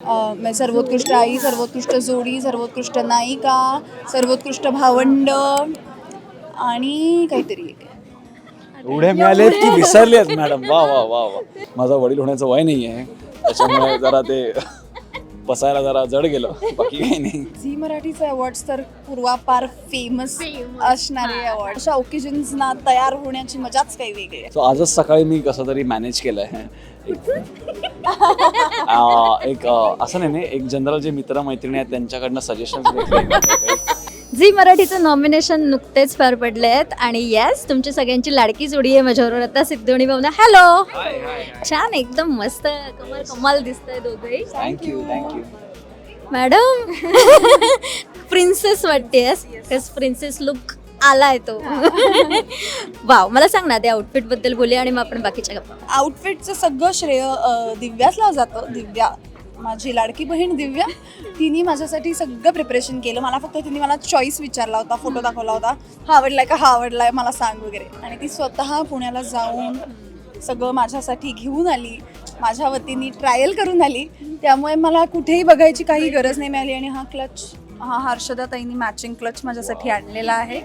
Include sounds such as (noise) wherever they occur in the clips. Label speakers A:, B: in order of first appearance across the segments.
A: अ, म्हणजे सर्वोत्कृष्ट आई सर्वोत्कृष्ट जोडी सर्वोत्कृष्ट नायिका सर्वोत्कृष्ट भावंड आणि काहीतरी एक.
B: एवढे मिळाले की विसरले आहेत मॅडम. वा वा वा वा. माझा वडील होण्याचं वय नाही आहे त्याच्यामुळे जरा ते बसायला जरा जड गेलं. बाकी काही नाही.
A: झी मराठीचे अवॉर्ड्स तर पूर्वापार फेमस असणारे अवॉर्ड अशा ओकेजन्सना तयार होण्याची मजाच काही वेगळी आहे.
B: सो आजच सकाळी मी कसं तरी मॅनेज केलं आहे एक अं, असं नाही नाही एक जनरल जे मित्र मैत्रिणी आहेत त्यांच्याकडनं सजेशन
C: झी मराठीचं नॉमिनेशन नुकतेच पार पडले आहेत आणि येस तुमची सगळ्यांची लाडकी जोडी आहे माझ्याबरोबर आता सिद्धू आणि भावना हॅलो छान एकदम मस्त कमाल कमाल दिसतंय दोघंही.
B: Thank you thank you
C: madam princess वाटतेस. Princess look आलाय तो. वाव मला सांग ना त्या आउटफिटबद्दल बोलूया आणि मग आपण बाकीच्या गप्पा
A: आउटफिटचं सगळं श्रेय अ, दिव्यासला जातं दिव्या. माझी लाडकी बहीण दिव्या तिने माझ्यासाठी सगळं प्रिपरेशन केलं. मला फक्त तिने मला चॉईस विचारला होता फोटो दाखवला होता. हा आवडलाय का हा आवडलाय मला सांग वगैरे. आणि ती स्वतः पुण्याला जाऊन सगळं माझ्यासाठी घेऊन आली. माझ्या वतीने ट्रायल करून आली. त्यामुळे मला कुठेही बघायची काही गरज नाही मिळाली आणि हा क्लच हर्षदा ताईनी मॅचिंग क्लच माझ्यासाठी आणलेला आहे.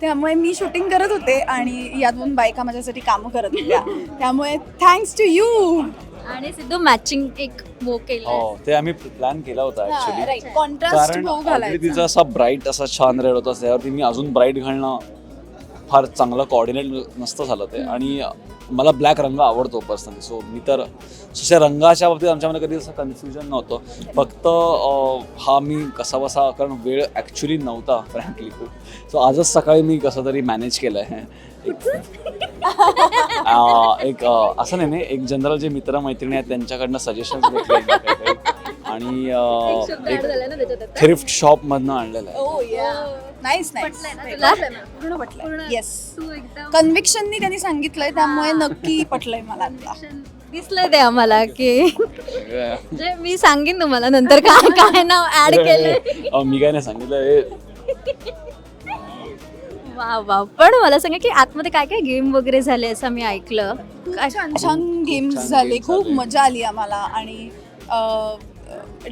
A: त्यामुळे मी शूटिंग करत होते आणि या दोन बायका माझ्यासाठी कामं करत होत्या. त्यामुळे थँक्स टू यू
C: आणि सिद्धू मॅचिंग एक केलं
B: हो ते आम्ही प्लॅन केला होता ऍक्च्युली
A: कॉन्ट्रास्ट
B: कारण
A: भाऊ
B: already
A: घालायचा.
B: तिचा असा ब्राईट असा छान रेड होता त्यावरती मी अजून ब्राईट घालणं फार चांगलं कॉर्डिनेट नसतं झालं ते. आणि मला ब्लॅक रंग आवडतो पर्सनली सो मी तर तशा रंगाच्या बाबतीत आमच्यामध्ये कधी असं कन्फ्युजन नव्हतं. फक्त हा मी कसा बसा कारण वेळ ॲक्च्युली नव्हता फ्रँकली खूप सो आजच सकाळी मी कसं तरी मॅनेज केलं आहे एक असं नाही नाही एक जनरल जे मित्र मैत्रिणी आहेत त्यांच्याकडनं सजेशन घेतले. आणि एक. थ्रिफ्ट शॉप मधनं आणलेलं आहे.
A: ओ या नाईस नाईस
C: पटलंय ना तुला?
A: पूर्ण पटलंय.
C: पूर्ण.
A: येस
C: तू एकदम
A: कन्व्हिक्शननी त्यांनी सांगितलंय त्यामुळे नक्की पटलंय मला आता.
C: दिसलंय ते आम्हाला की म्हणजे मी सांगेन तुम्हाला नंतर काय काय नाव ऍड केलंय.
B: अं, मी काय नाही सांगितलं हे
C: वा वा. पण मला सांगा की आतमध्ये काय काय गेम वगैरे झाले असं मी ऐकलं?
A: खूप छान छान गेम्स झाले खूप. मजा आली आम्हाला. आणि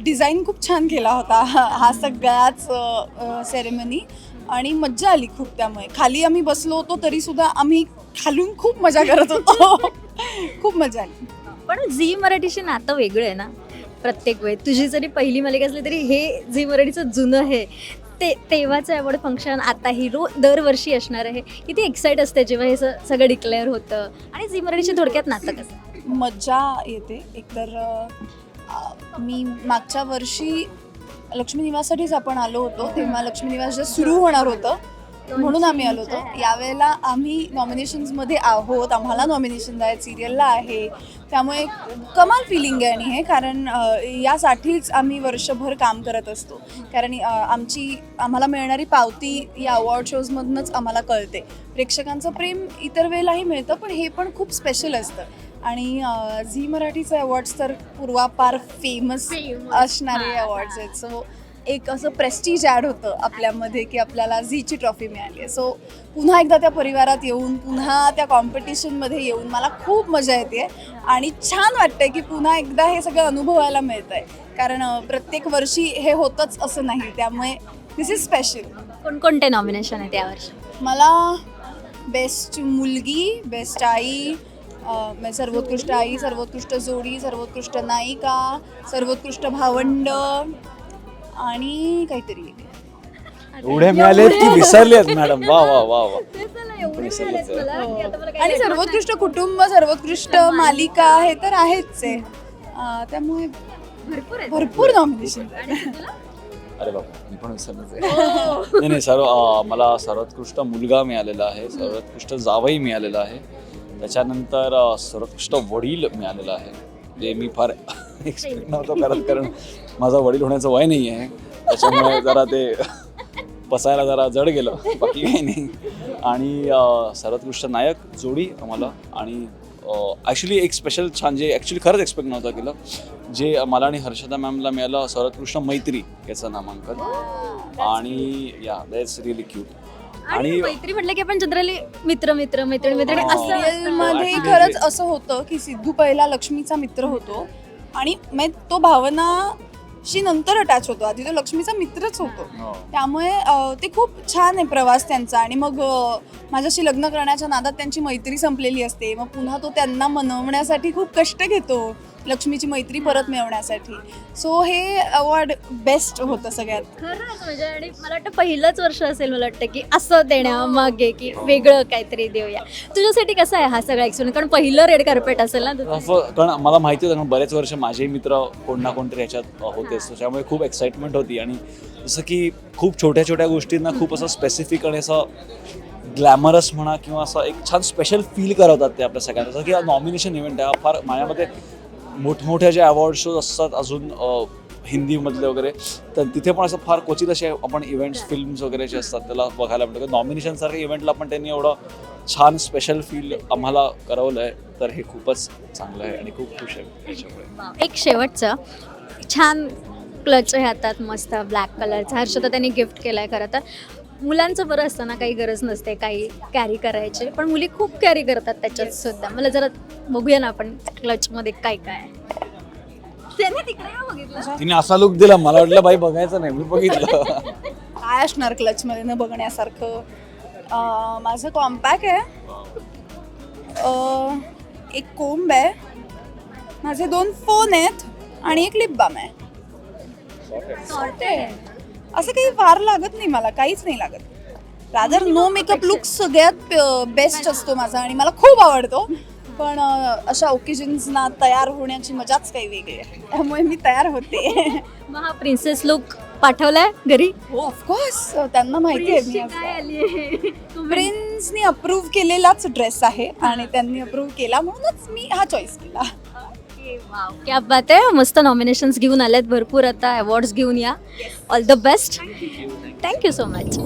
A: डिझाईन खूप छान केला होता हा सगळ्याच सेरेमनी आणि मज्जा आली खूप त्यामुळे. खाली आम्ही बसलो होतो तरी सुद्धा आम्ही खालून खूप मजा करत होतो. (laughs) खूप मजा आली.
C: पण झी मराठीशी नातं वेगळं आहे ना? प्रत्येक वेळ. तुझी जरी पहिली मालिका असली तरी हे झी मराठीचं जुनं आहे. ते तेव्हाचं अवॉर्ड फंक्शन आता हिरो दरवर्षी असणार आहे. किती एक्साइट असते जेव्हा हे स- सगळं डिक्लेअर होतं. आणि झी मराठीशी थोडक्यात नातं कसं?
A: मज्जा येते. एकतर अ, मी मागच्या वर्षी लक्ष्मी निवाससाठीच आपण आलो होतो तेव्हा लक्ष्मी निवास जे सुरू होणार होतं म्हणून आम्ही आलो होतो. यावेळेला आम्ही नॉमिनेशन्समध्ये आहोत आम्हाला नॉमिनेशन आहे सिरियलला आहे. त्यामुळे कमाल फिलिंग आहे आणि हे कारण यासाठीच आम्ही वर्षभर काम करत असतो. कारण आमची आम्हाला मिळणारी पावती या अवॉर्ड शोजमधूनच आम्हाला कळते. प्रेक्षकांचं प्रेम इतर वेळेलाही मिळतं पण हे पण खूप स्पेशल असतं. आणि झी मराठीचे अवॉर्ड्स तर पूर्वापार फेमस असणारे अवॉर्ड्स आहेत. सो एक असं प्रेस्टिज ॲड होतं आपल्यामध्ये की आपल्याला झीची ट्रॉफी मिळाली आहे. सो पुन्हा एकदा त्या परिवारात येऊन पुन्हा त्या कॉम्पिटिशनमध्ये येऊन मला खूप मजा येते आणि छान वाटतंय की पुन्हा एकदा हे सगळं अनुभवायला मिळतं आहे कारण प्रत्येक वर्षी हे होतंच असं नाही. त्यामुळे दिस इज स्पेशल
C: कोणकोणते नॉमिनेशन आहेत यावर्षी
A: मला बेस्ट मुलगी बेस्ट आई अ, सर्वोत्कृष्ट आई सर्वोत्कृष्ट जोडी सर्वोत्कृष्ट नायिका सर्वोत्कृष्ट भावंड आणि काहीतरी एक.
B: एवढे मिळाले की विसरले आहेत मॅडम वा वा वा वा.
A: आणि सर्वोत्कृष्ट कुटुंब सर्वोत्कृष्ट मालिका हे तर आहेच आहे. अ, त्यामुळे
C: भरपूर
A: भरपूर नॉमिनेशन
B: अरे बाबा मी पण विसरलोच आहे. नाही नाही सर्व अं, मला सर्वोत्कृष्ट मुलगा मिळालेला आहे सर्वोत्कृष्ट जावई मिळालेला आहे. त्याच्यानंतर सर्वोत्कृष्ट वडील मिळालेला आहे. जे मी फार एक्सपेक्ट नव्हतं करत कारण माझा वडील होण्याचं वय नाही आहे. त्याच्यामुळे जरा ते बसायला जरा जड गेलं. बाकी काही नाही. आणि सर्वोत्कृष्ट नायक जोडी आम्हाला आणि ॲक्च्युली एक स्पेशल छान जे ॲक्च्युली खरंच एक्सपेक्ट नव्हतं केलं. जे मला आणि हर्षदा मॅमला मिळालं सर्वोत्कृष्ट मैत्री याचं नामांकन. आणि या दॅट्स रिअली क्यूट
C: आणि मैत्री म्हटलं की आपण जनरली मित्र मित्र मैत्रिणी मैत्रिणी
B: हो.
C: असं
A: मध्ये
B: Actually
A: खरंच असं होतं की सिद्धू पहिला लक्ष्मीचा मित्र होतो आणि मग तो भावनाशी नंतर अटॅच होतो. आधी तो लक्ष्मीचा मित्रच होतो.
B: हो.
A: त्यामुळे अ, ते खूप छान आहे प्रवास त्यांचा. आणि मग अ, माझ्याशी लग्न करण्याच्या नादात त्यांची मैत्री संपलेली असते. मग पुन्हा तो त्यांना मनवण्यासाठी खूप कष्ट घेतो. लक्ष्मीची मैत्री परत मिळवण्यासाठी. सो हे अवॉर्ड बेस्ट होतं सगळ्यात.
C: खरंच म्हणजे आणि मला वाटतं पहिलंच वर्ष असेल मला वाटतं की असं देण्यामागे की वेगळं काहीतरी देऊया. तुझ्यासाठी कसं आहे हा सगळा एक्सपिरियन्स कारण पहिलं रेड कार्पेट असेल ना तुझं.
B: असं कारण मला माहिती होतं कारण बरेच वर्ष माझे मित्र कोण ना कोणतरी ह्याच्यात होतेच त्याच्यामुळे खूप एक्साइटमेंट होती. आणि जसं की खूप छोट्या छोट्या गोष्टींना खूप असं स्पेसिफिक आणि असं ग्लॅमरस म्हणा किंवा असं एक छान स्पेशल फील करवतात ते आपल्या सगळ्यांना. जसं की नॉमिनेशन इव्हेंट आहे. हा फार माझ्यामध्ये मोठमोठ्या जे अवॉर्ड शोज असतात अजून हिंदीमधले वगैरे तर तिथे पण असं फार क्वचित असे आपण इव्हेंट्स फिल्म्स वगैरे जे असतात त्याला बघायला मिळतं. नॉमिनेशनसारख्या इव्हेंटला पण त्यांनी एवढं छान स्पेशल फील आम्हाला करवलं आहे तर हे खूपच चांगलं आहे आणि खूप खुश आहे
C: एक शेवटचं. छान क्लच आहे हातात मस्त ब्लॅक कलरचा हर्षदा त्यांनी गिफ्ट केलं आहे खरं तर. मुलांचं बरं असतं ना काही गरज नसते काही कॅरी करायचे. पण मुली खूप कॅरी करतात त्याच्यात सुद्धा. मला जरा बघूया ना आपण क्लचमध्ये काय काय आहे. त्याने तिकडे का बघितलं?
B: तिने असा लुक दिला मला वाटलं बाई बघायचं नाही मी बघितलं.
A: काय असणार क्लचमध्ये न बघण्यासारखं? अं, माझं कॉम्पॅक आहे. अं, एक कोंब आहे. माझे दोन फोन आहेत आणि एक लिप बाम आहे. असं काही फार लागत नाही मला काहीच नाही लागत. रादर नो मेकअप लुक सगळ्यात बेस्ट असतो माझा आणि मला खूप आवडतो. पण अशा ओकेजन्सना तयार होण्याची मजाच काही वेगळी आहे. त्यामुळे मी तयार होते.
C: मग हा प्रिन्सेस लुक पाठवलाय घरी?
A: हो ऑफकोर्स त्यांना माहिती आहे. मी प्रिन्सनी अप्रूव्ह केलेलाच ड्रेस आहे आणि त्यांनी अप्रूव्ह केला म्हणूनच मी हा चॉईस केला.
C: क्या बात आहे मस्त नॉमिनेशन्स घेऊन आलेत भरपूर आता अवॉर्ड्स घेऊन या. All the best thank you so much